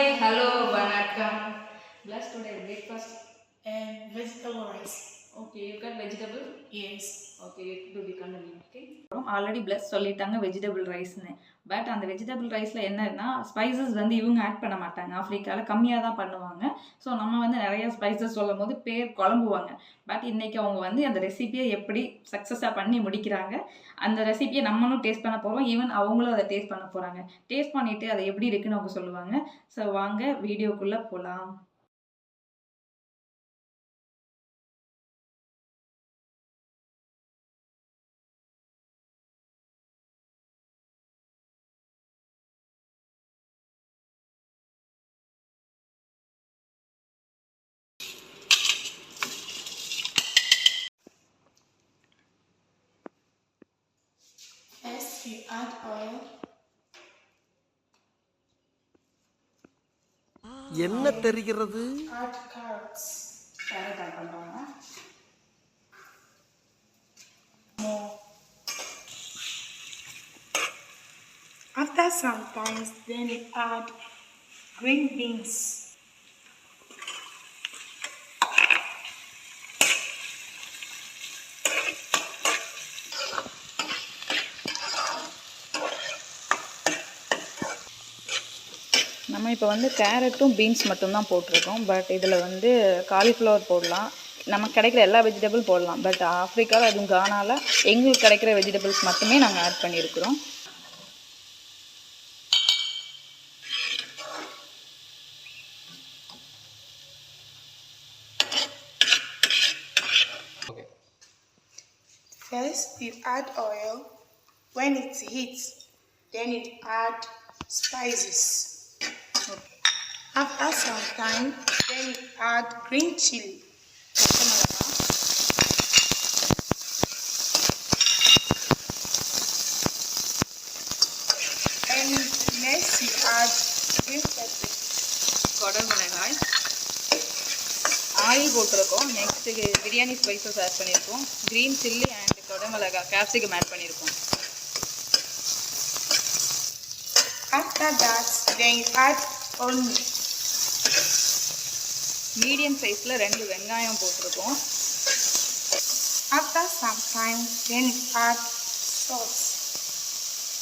Hi hello வணக்கம் plus today breakfast and vegetable rice. Okay you cut vegetable Yes. Okay to be continue okay already plus சொல்லிட்டாங்க vegetable ரைஸ்னு but அந்த vegetable ரைஸில் என்னன்னா spices வந்து இவங்க ஆட் பண்ண மாட்டாங்க. ஆஃப்ரிக்காவில் கம்மியாக தான் பண்ணுவாங்க. ஸோ நம்ம வந்து நிறைய ஸ்பைசஸ் சொல்லும் போது பேர் குழம்புவாங்க. பட் இன்னைக்கு அவங்க வந்து அந்த ரெசிபியை எப்படி சக்ஸஸாக பண்ணி முடிக்கிறாங்க அந்த ரெசிபியை நம்மளும் டேஸ்ட் பண்ண போகிறோம் ஈவன் அவங்களும் அதை டேஸ்ட் பண்ண போகிறாங்க டேஸ்ட் பண்ணிவிட்டு அது எப்படி இருக்குன்னு அவங்க சொல்லுவாங்க. ஸோ வாங்க வீடியோக்குள்ளே போகலாம் First, you add oil. என்ன தெரிகிறது Add carrots. Carrot More. After some time, then add green beans. நம்ம இப்போ வந்து கேரட்டும் பீன்ஸ் மட்டும்தான் போட்டிருக்கோம் பட் இதில் வந்து காலிஃப்ளவர் போடலாம் நமக்கு கிடைக்கிற எல்லா வெஜிடபிள் போடலாம் பட் ஆஃப்ரிக்காவில் அதுவும் கானால எங்களுக்கு கிடைக்கிற வெஜிடபிள்ஸ் மட்டுமே நாங்கள் ஆட் பண்ணியிருக்கிறோம் First, you add oil. When it heats, then you add spices. After some time, then you add green chili. And next you add green pepper. குடல் மிளகாய் ஆயில் போட்டிருக்கோம் நெக்ஸ்ட்டு பிரியாணி ஸ்பைசஸ் ஆட் பண்ணியிருக்கோம் green chilli and குடல் மிளகாய் capsicum add பண்ணியிருக்கோம் After that, then you add onion. Medium சைஸில் ரெண்டு வெங்காயம் போட்டிருக்கோம் some time, then you add salt.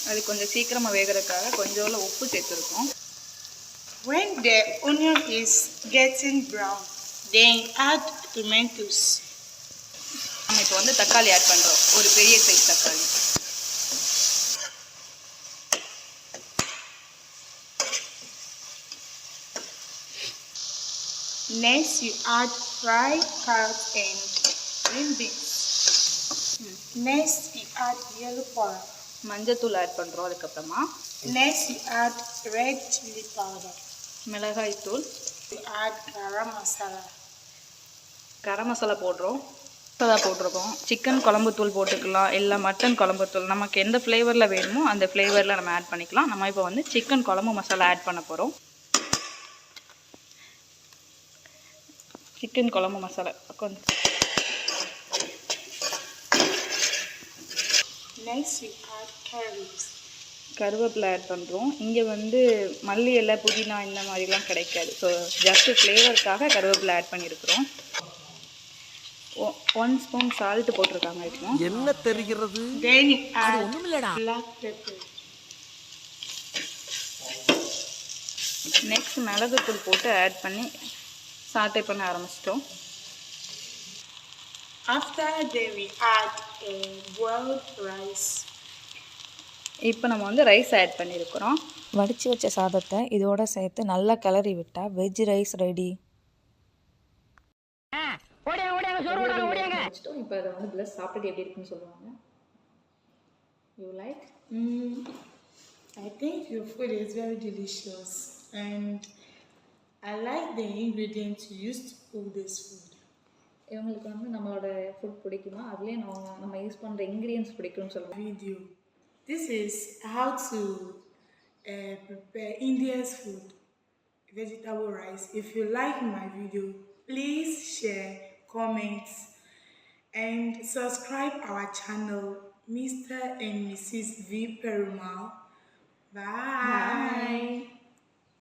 அது கொஞ்சம் சீக்கிரமாக வேகிறதுக்காக கொஞ்சோண்டு உப்பு சேர்த்துருக்கோம் When the onion is getting brown, then add tomatoes. நம்ம இப்போ வந்து தக்காளி ஆட் பண்ணுறோம் ஒரு பெரிய சைஸ் தக்காளி Next, you add fried carrot and green beans. Next, you add yellow pepper. மஞ்சத்தூள் ஆட் பண்ணுறோம் அதுக்கப்புறமா. Next, you add red chili powder. மிளகாய் தூள் add garam masala. கரம் மசாலா போடுறோம். மசாலா போட்டிருக்கோம். சிக்கன் குழம்பு தூள் போட்டுக்கலாம். இல்லை மட்டன் குழம்பு தூள். நமக்கு எந்த ஃப்ளேவரில் வேணுமோ அந்த ஃப்ளேவரில் நம்ம ஆட் பண்ணிக்கலாம். நம்ம இப்போ வந்து சிக்கன் குழம்பு மசாலா ஆட் பண்ண போகிறோம் சிக்கன் குழம்பு மசாலா. கொஞ்சம் Next, you add carrots. கருவேப்பிலை ஆட் பண்ணுறோம் இங்கே வந்து மல்லி இலை புதினா இந்த மாதிரிலாம் கிடைக்காது. ஸோ ஜஸ்ட் ஃப்ளேவருக்காக கருவேப்பிலை ஆட் பண்ணியிருக்கிறோம் ஒன் ஸ்பூன் சால்ட் போட்டிருக்காங்க இப்போ. என்ன தெரிகிறது? black pepper. நெக்ஸ்ட் மிளகுத்தூள் போட்டு ஆட் பண்ணி சாட்டை பண்ண ஆரம்பிச்சிட்டோம். After that, we add a boiled rice. இப்போ நம்ம வந்து ரைஸ் ஆட் பண்ணியிருக்கிறோம். வடித்து வச்ச சாதத்தை இதோட சேர்த்து நல்லா கிளறி விட்டால் வெஜ் ரைஸ் ரெடி இப்போ அதை வந்து ப்ளஸ் சாப்பிட்டுட்டு எப்படி இருக்குன்னு சொல்லுவாங்க. You like I think your food is very delicious, and I like the ingredients you used to cook this food. இவங்களுக்கு வந்து நம்மளோட ஃபுட் பிடிக்குமா அதுலேயே நம்ம நம்ம யூஸ் பண்ணுற இன்க்ரீடியன்ஸ் பிடிக்கும்னு சொல்லுவாங்க Video. This is how to uh, prepare India's food, vegetable rice. If you like my video, please share, comment, and subscribe our channel, Mr. and Mrs. V Perumal. Bye. Bye.